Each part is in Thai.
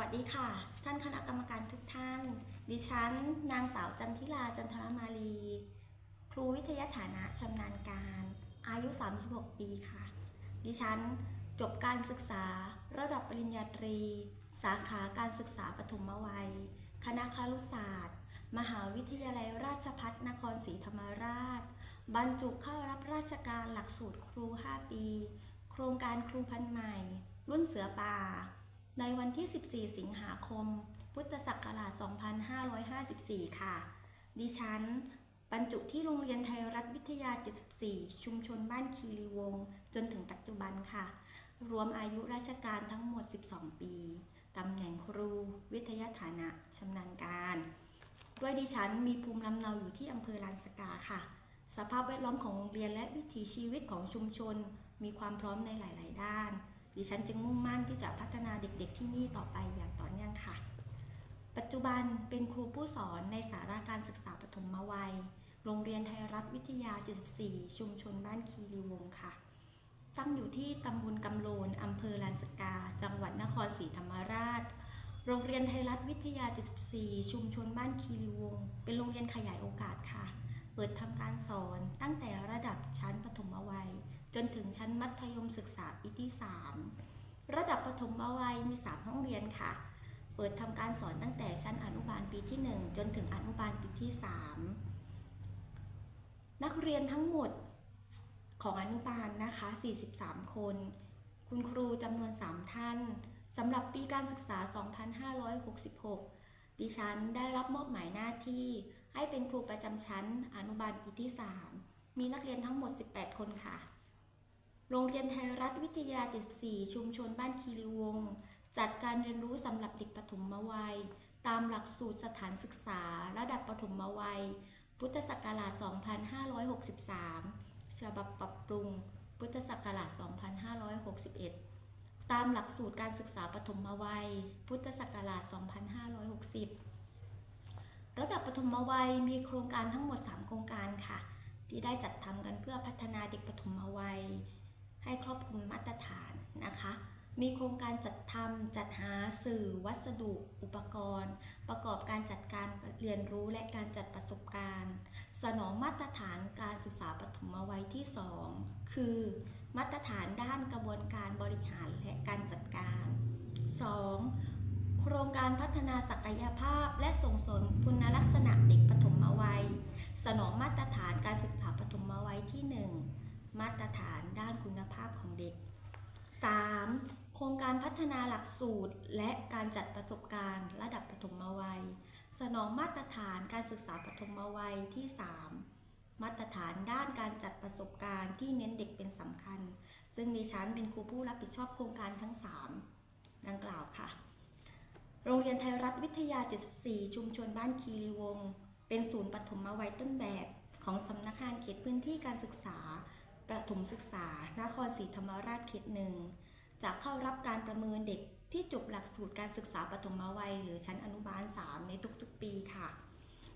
วัสดีค่ะ ท่านคณะกรรมการทุกท่าน ดิฉัน นางสาวจันทิลาจันทรมาลี ครูวิทยาฐานะชำนาญการ อายุ 36 ปีค่ะ ดิฉันจบการศึกษาระดับปริญญาตรี สาขาการศึกษาปฐมวัย คณะครุศาสตร์ มหาวิทยาลัยราชภัฏนครศรีธรรมราช บรรจุเข้ารับราชการหลักสูตรครู 5 ปี โครงการครูพันใหม่ รุ่นเสือป่า ในวันที่ 14 สิงหาคม พุทธศักราช 2554 ค่ะ ดิฉันบรรจุที่โรงเรียนไทยรัฐวิทยา 74 ชุมชนบ้านคีรีวงศ์จนถึงปัจจุบันค่ะ รวมอายุราชการทั้งหมด 12 ปี ตำแหน่งครู วิทยาฐานะชำนาญการ ด้วยดิฉันมีภูมิลำเนาอยู่ที่อำเภอลานสกาค่ะ สภาพแวดล้อมของโรงเรียนและวิถีชีวิตของชุมชน มีความพร้อมในหลาย ๆ ด้าน ดิฉันจึงมุ่งมั่นที่จะพัฒนาเด็กๆที่นี่ต่อไปอย่างต่อเนื่องค่ะ ปัจจุบันเป็นครูผู้สอนในสาราการศึกษาปฐมวัย โรงเรียนไทยรัฐวิทยา 74 ชุมชนบ้านคีรีวงค่ะ ตั้งอยู่ที่ตำบลกำโลนอำเภอลานสกา จังหวัดนครศรีธรรมราช โรงเรียนไทยรัฐวิทยา 74 ชุมชนบ้านคีรีวง เป็นโรงเรียนขยายโอกาสค่ะ เปิดทำการสอนตั้งแต่ระดับชั้นปฐมวัย จนถึงชั้นมัธยมศึกษาปีที่ 3 ระดับปฐมวัยมี 3 ห้องเรียนค่ะ เปิดทำการสอนตั้งแต่ชั้นอนุบาลปีที่ 1 จนถึงอนุบาลปีที่ 3 นักเรียนทั้งหมดของอนุบาลนะคะ 43 คน คุณครูจำนวน 3 ท่านสำหรับปีการศึกษา 2566 ดิฉันได้รับมอบหมายหน้าที่ให้เป็นครูประจำชั้นอนุบาลปีที่ 3 มีนักเรียนทั้งหมด 18 คนค่ะ โรงเรียนไทยรัฐวิทยา 74 ชุมชนบ้านคีรีวงศ์จัดการเรียนรู้สำหรับเด็กปฐมวัย ตามหลักสูตรสถานศึกษา ระดับปฐมวัย พุทธศักราช 2563 ฉบับปรับปรุง พุทธศักราช 2561 ตามหลักสูตรการศึกษาปฐมวัย พุทธศักราช 2560 ระดับปฐมวัยมีโครงการทั้งหมด 3 โครงการค่ะ ที่ได้จัดทำกันเพื่อพัฒนาเด็กปฐมวัย ให้ครอบคลุมมาตรฐานนะคะ มีโครงการจัดทำจัดหาสื่อวัสดุ อุปกรณ์ ประกอบการจัดการเรียนรู้และการจัดประสบการณ์ สนองมาตรฐานการศึกษาปฐมวัยที่ 2 คือ มาตรฐานด้านกระบวนการบริหารและการจัดการ 2. โครงการพัฒนาศักยภาพและส่งเสริมคุณลักษณะเด็กปฐมวัย สนองมาตรฐานการศึกษาปฐมวัยที่ 1 มาตรฐานด้านคุณภาพของเด็ก 3. โครงการพัฒนาหลักสูตร และการจัดประสบการณ์ระดับปฐมวัย สนองมาตรฐานการศึกษาปฐมวัยที่ 3 มาตรฐานด้านการจัดประสบการณ์ที่เน้นเด็กเป็นสำคัญ ซึ่งดิฉันเป็นครูผู้รับผิดชอบโครงการทั้ง 3 ดังกล่าวค่ะ โรงเรียนไทยรัฐวิทยา 74 ชุมชนบ้านคีรีวงศ์เป็นศูนย์ปฐมวัยต้นแบบของสำนักงานเขตพื้นที่การศึกษา ประถมศึกษานครศรีธรรมราชเขตหนึ่งจะเข้ารับการประเมินเด็กที่จบหลักสูตรการศึกษาปฐมวัย หรือชั้นอนุบาล 3 ในทุกๆปีค่ะ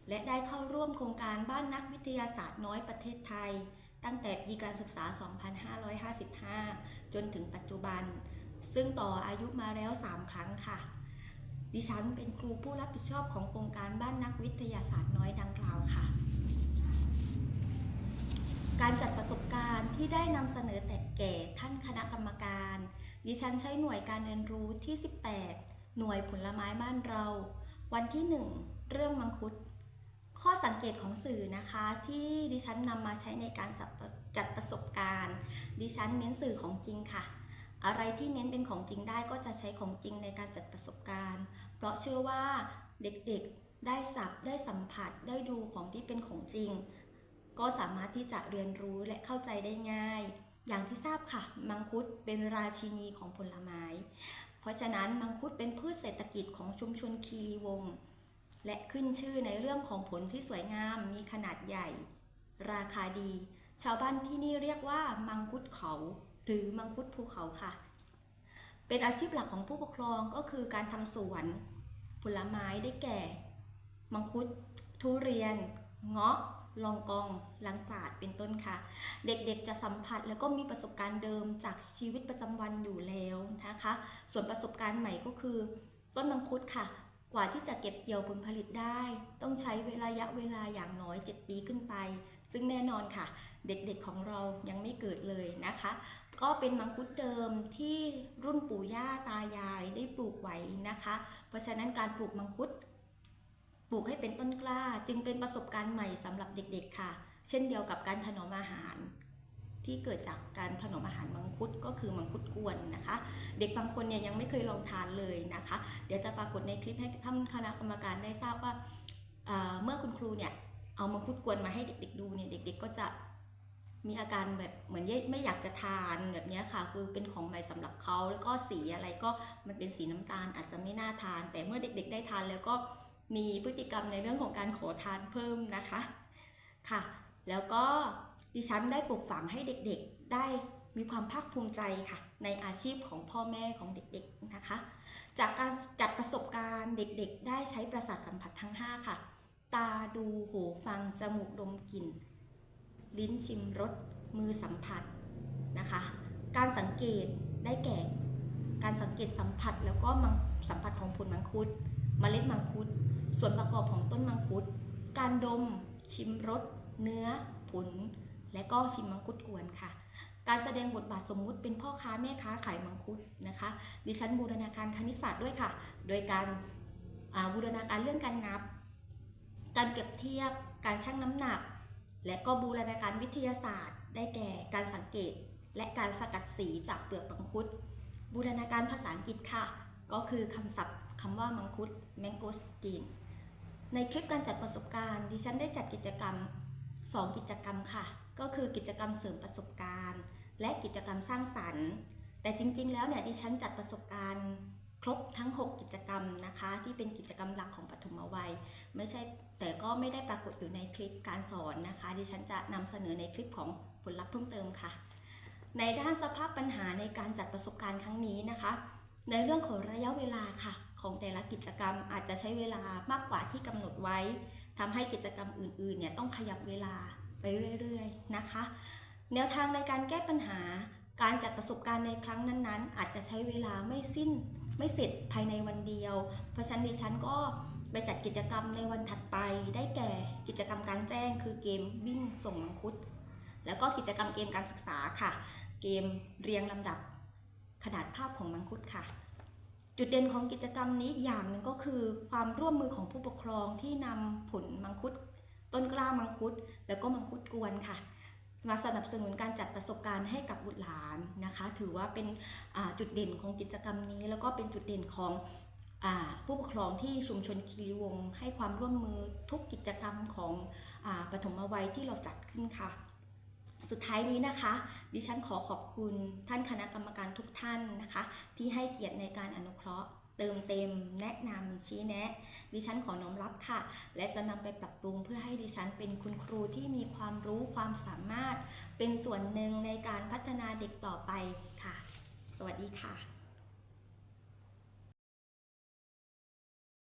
และได้เข้าร่วมโครงการบ้านนักวิทยาศาสตร์น้อยประเทศไทย ตั้งแต่ปีการศึกษา 2555 จนถึงปัจจุบัน ซึ่งต่ออายุมาแล้ว 3 ครั้งค่ะ ดิฉันเป็นครูผู้รับผิดชอบของโครงการบ้านนักวิทยาศาสตร์น้อยดังกล่าวค่ะ การจัดประสบการณ์ที่ได้นำเสนอแต่แก่ท่านคณะกรรมการ ดิฉันใช้หน่วยการเรียนรู้ที่ 18 หน่วยผลไม้บ้านเรา วันที่ 1 เรื่องมังคุด ข้อสังเกตของสื่อนะคะที่ดิฉันนำมาใช้ในการจัดประสบการณ์ ดิฉันเน้นสื่อของจริงค่ะ อะไรที่เน้นเป็นของจริงได้ก็จะใช้ของจริงในการจัดประสบการณ์ เพราะเชื่อว่าเด็กๆได้จับได้สัมผัสได้ดูของที่เป็นของจริง ก็สามารถที่จะเรียนรู้และเข้าใจได้ง่าย อย่างที่ทราบค่ะ มังคุดเป็นราชินีของผลไม้ เพราะฉะนั้นมังคุดเป็นพืชเศรษฐกิจของชุมชนคีรีวงศ์และขึ้นชื่อในเรื่องของผลที่สวยงามมีขนาดใหญ่ ราคาดี ชาวบ้านที่นี่เรียกว่ามังคุดเขา หรือมังคุดภูเขาค่ะ เป็นอาชีพหลักของผู้ปกครองก็คือการทำสวน ผลไม้ได้แก่ มังคุด ทุเรียน เงาะ ลองกองลังสาดเป็นต้นค่ะ เด็กๆจะสัมผัสแล้วก็มีประสบการณ์เดิมจากชีวิตประจำวันอยู่แล้วนะคะ ส่วนประสบการณ์ใหม่ก็คือ ต้นมังคุดค่ะ กว่าที่จะเก็บเกี่ยวผลผลิตได้ ต้องใช้เวลาระยะเวลาอย่างน้อย 7 ปีขึ้นไป ซึ่งแน่นอนค่ะ เด็กๆของเรายังไม่เกิดเลยนะคะ ก็เป็นมังคุดเดิมที่รุ่นปู่ย่าตายายได้ปลูกไว้นะคะ เพราะฉะนั้นการปลูกมังคุด ปลูกให้เป็นต้นกล้าจึงเป็นประสบการณ์ใหม่สำหรับเด็กๆค่ะ เช่นเดียวกับการถนอมอาหาร ที่เกิดจากการถนอมอาหารมังคุดก็คือมังคุดกวนนะคะ เด็กบางคนเนี่ยยังไม่เคยลองทานเลยนะคะ เดี๋ยวจะปรากฏในคลิปให้ท่านคณะกรรมการได้ทราบว่าเมื่อคุณครูเนี่ยเอามังคุดกวนมาให้เด็กๆดูเนี่ยเด็ก ๆ ก็จะมีอาการแบบเหมือนไม่อยากจะทานแบบนี้ค่ะ คือเป็นของใหม่สำหรับเขาแล้วก็สีอะไรก็มันเป็นสีน้ำตาลอาจจะไม่น่าทาน แต่เมื่อเด็ก ๆ ได้ทานแล้วก็ มีพฤติกรรมในเรื่องของการขอทานเพิ่มนะคะค่ะ แล้วก็ดิฉันได้ปลูกฝังให้เด็กๆได้มีความภาคภูมิใจค่ะ ในอาชีพของพ่อแม่ของเด็กๆนะคะ จากการจัดประสบการณ์เด็กๆ ได้ใช้ประสาทสัมผัสทั้ง 5 ค่ะ ตาดูหูฟัง จมูกดมกลิ่น ลิ้นชิมรสมือสัมผัสนะคะ การสังเกตได้แก่ การสังเกตสัมผัสแล้วก็มังสัมผัสของผลมังคุดมเมล็ดมังคุด ส่วนประกอบของต้นมังคุด การดม ชิมรส เนื้อ ผล และก็ชิมมังคุดกวนค่ะ การแสดงบทบาทสมมุติเป็นพ่อค้าแม่ค้าขายมังคุดนะคะ ดิฉันบูรณาการคณิตศาสตร์ด้วยค่ะ โดยการบูรณาการเรื่องการนับ การเปรียบเทียบ การชั่งน้ำหนัก และก็บูรณาการวิทยาศาสตร์ ได้แก่การสังเกต และการสกัดสีจากเปลือกมังคุด บูรณาการภาษาอังกฤษค่ะ ก็คือคำศัพท์คำว่ามังคุด mangosteen ในคลิปการจัดประสบการณ์ดิฉันได้จัดกิจกรรม 2 กิจกรรมค่ะ ก็คือกิจกรรมเสริมประสบการณ์ และกิจกรรมสร้างสรรค์ แต่จริง ๆ แล้วเนี่ยดิฉันจัดประสบการณ์ครบทั้ง 6 กิจกรรมนะคะ ที่เป็นกิจกรรมหลักของปฐมวัย ไม่ใช่แต่ก็ไม่ได้ปรากฏอยู่ในคลิปการสอนนะคะ ดิฉันจะนำเสนอในคลิปของผลลัพธ์เพิ่มเติมค่ะ ในด้านสภาพปัญหาในการจัดประสบการณ์ครั้งนี้นะคะ ในเรื่องของระยะเวลาค่ะ ของแต่ละกิจกรรมอาจจะใช้เวลามากกว่าที่กำหนดไว้ทำให้กิจกรรมอื่นๆเนี่ยต้องขยับเวลาไปเรื่อยๆนะคะ แนวทางในการแก้ปัญหา การจัดประสบการณ์ในครั้งนั้นๆ อาจจะใช้เวลาไม่สิ้นไม่เสร็จภายในวันเดียว เพราะฉะนั้นดิฉันก็ไปจัดกิจกรรมในวันถัดไป ได้แก่กิจกรรมการแจ้ง คือเกมวิ่งส่งมังคุด แล้วก็กิจกรรมเกมการศึกษาค่ะ เกมเรียงลำดับขนาดภาพของมังคุดค่ะ จุดเด่นของกิจกรรมนี้อย่างหนึ่งก็คือความร่วมมือของผู้ปกครองที่นำผลมังคุด ต้นกล้ามังคุด แล้วก็มังคุดกวนค่ะ มาสนับสนุนการจัดประสบการณ์ให้กับบุตรหลานนะคะ ถือว่าเป็นจุดเด่นของกิจกรรมนี้ แล้วก็เป็นจุดเด่นของอผู้ปกครองที่ชุมชนคีรีวงให้ความร่วมมือทุกกิจกรรมของอปฐมวัยที่เราจัดขึ้นค่ะ สุดท้ายนี้นะคะ ดิฉันขอขอบคุณท่านคณะกรรมการทุกท่านนะคะ ที่ให้เกียรติในการอนุเคราะห์ เติมเต็ม แนะนำชี้แนะ ดิฉันขอน้อมรับค่ะ และจะนำไปปรับปรุงเพื่อให้ดิฉันเป็นคุณครูที่มีความรู้ความสามารถ เป็นส่วนหนึ่งในการพัฒนาเด็กต่อไปค่ะ สวัสดีค่ะ